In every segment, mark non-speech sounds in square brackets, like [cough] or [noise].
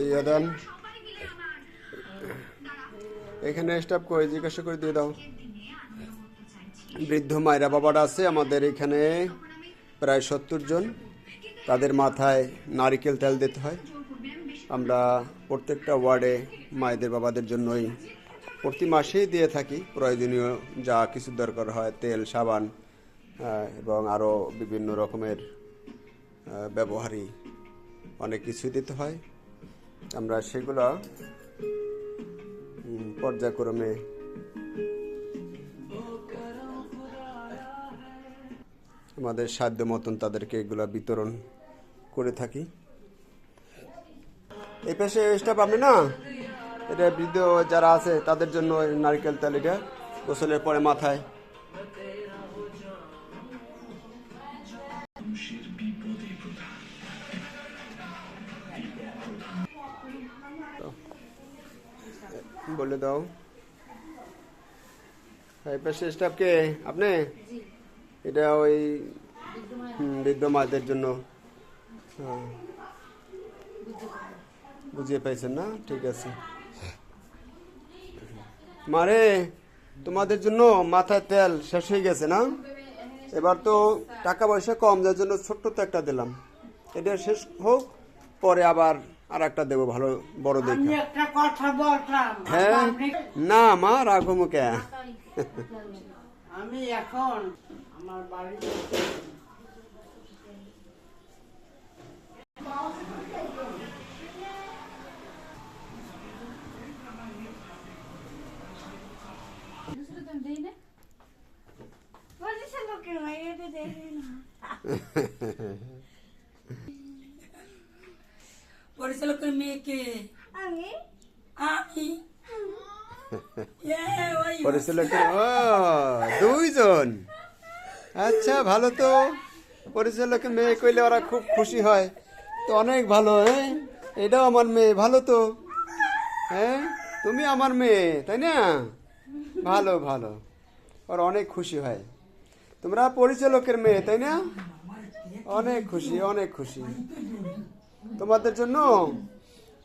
দিয়ে দেন। এখানে স্টাফ করে জিজ্ঞাসা করে দিয়ে দাও। বৃদ্ধ মায়েরা বাবারা আছে, আমাদের এখানে প্রায় সত্তর জন। তাদের মাথায় নারিকেল তেল দিতে হয়। আমরা প্রত্যেকটা ওয়ার্ডে মায়েদের বাবাদের জন্যই প্রতি মাসেই দিয়ে থাকি। প্রয়োজনীয় যা কিছু দরকার হয়, তেল, সাবান এবং আরও বিভিন্ন রকমের ব্যবহারই অনেক কিছুই দিতে হয়। আমরা সেগুলো পর্যায়ক্রমে আমাদের সাধ্য মতন তাদেরকে এগুলা বিতরণ করে থাকি। এই পাশে স্টাফ আপনি না? এটা বৃদ্ধ যারা আছে, তাদের জন্য নারকেল তেল এটা গোসলের পরে মাথায় বলে দাও। এই পাশে স্টাফকে আপনি? এটা ওই বৃদ্ধ মাদের জন্য। হ্যাঁ। বুঝিয়ে পাইছেন না? ঠিক আছে। মারে তোমাদের জন্য মাথায় তেল শেষ হয়ে গেছে না? এবার তো টাকা পয়সা কম যার জন্য ছোট্ট তো একটা দিলাম। এটা শেষ হোক পরে আবার আর একটা দেবো ভালো বড় আমি দেখে। একটা কথা বলতাম হ্যাঁ? না মা রাখো মুখে। আমি এখন আমার বাড়িতে দেখি না [laughs] পরিচালকের মেয়েকে আমি আমি পরিচালকের ও দুইজন আচ্ছা ভালো তো পরিচালকের মেয়ে কইলে ওরা খুব খুশি হয়। তো অনেক ভালো হ্যাঁ এটাও আমার মেয়ে ভালো তো। হ্যাঁ তুমি আমার মেয়ে তাই না? ভালো ভালো। ওরা অনেক খুশি হয়। তোমরা পরিচালকের মেয়ে তাই না? অনেক খুশি অনেক খুশি। তোমাদের জন্য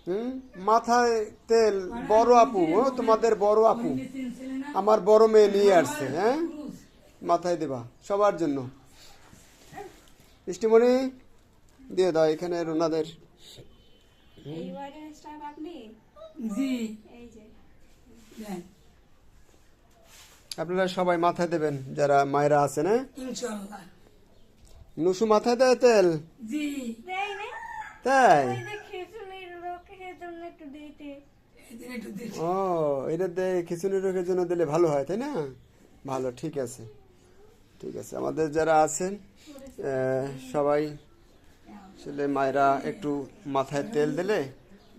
হুম? মাথায় তেল বড় আপু তোমাদের বড় আপু। আমার বড় মেয়ে নিয়ে আসছে হ্যাঁ? মাথায় দেবা সবার জন্য। মিষ্টিমণি দিয়ে দাও এখানে ওনাদের আপনারা সবাই মাথায় দেবেন যারা মায়েরা আছে না নুসু মাথায় দেয় তেল? জি। তাই? ও এটা দেয় খিচুড়ি রোগের জন্য দিলে ভালো হয় তাই না? ভালো ঠিক আছে। ঠিক আছে আমাদের যারা আছেন সবাই আসলে মায়েরা একটু মাথায় তেল দিলে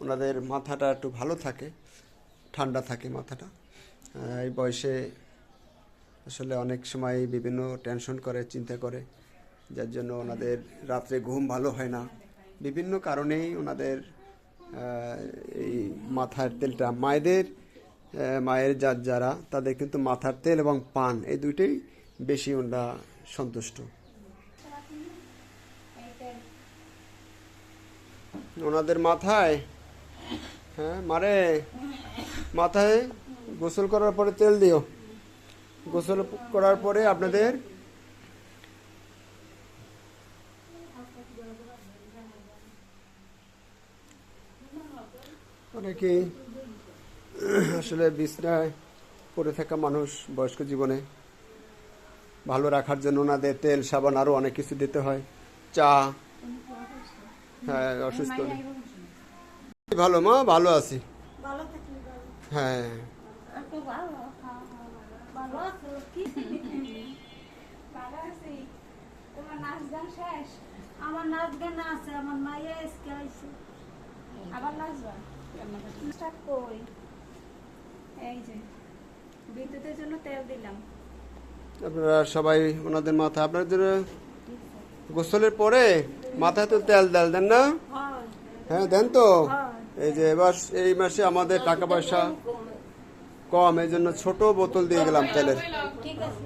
ওনাদের মাথাটা একটু ভালো থাকে ঠান্ডা থাকে মাথাটা। এই বয়সে আসলে অনেক সময় বিভিন্ন টেনশন করে চিন্তা করে যার জন্য ওনাদের রাত্রে ঘুম ভালো হয় না। বিভিন্ন কারণেই ওনাদের এই মাথার তেলটা, মায়েদের মায়ের যার যারা, তাদের কিন্তু মাথার তেল এবং পান, এই দুইটাই বেশি ওনারা সন্তুষ্ট। ওনাদের মাথায় হ্যাঁ মারে, মাথায় গোসল করার পরে তেল দিও। গোসল করার পরে আপনাদের অনেকেই আসলে বিছনায় পড়ে থাকা মানুষ বয়স্ক জীবনে। ভালো রাখার জন্য ওনাদের তেল সাবান আরও অনেক কিছু দিতে হয়। চা। হ্যাঁ অসুস্থ। ভালো মা ভালো আছি। হ্যাঁ। হ্যাঁ, হ্যাঁ, আমার নাচ গান আছে আমার মাইয়া আবার নাচবা? স্টার্ট কই এই যে বিদ্যুতের জন্য তেল দিলাম। আপনারা সবাই ওনাদের মাথা আপনাদের গোসলের পরে মাথায় তো তেল দেল দেন না? হ্যাঁ দেন তো? এই যে এবার এই মাসে আমাদের টাকা পয়সা কম এই জন্য ছোট বোতল দিয়ে গেলাম তেলের। ঠিক আছে।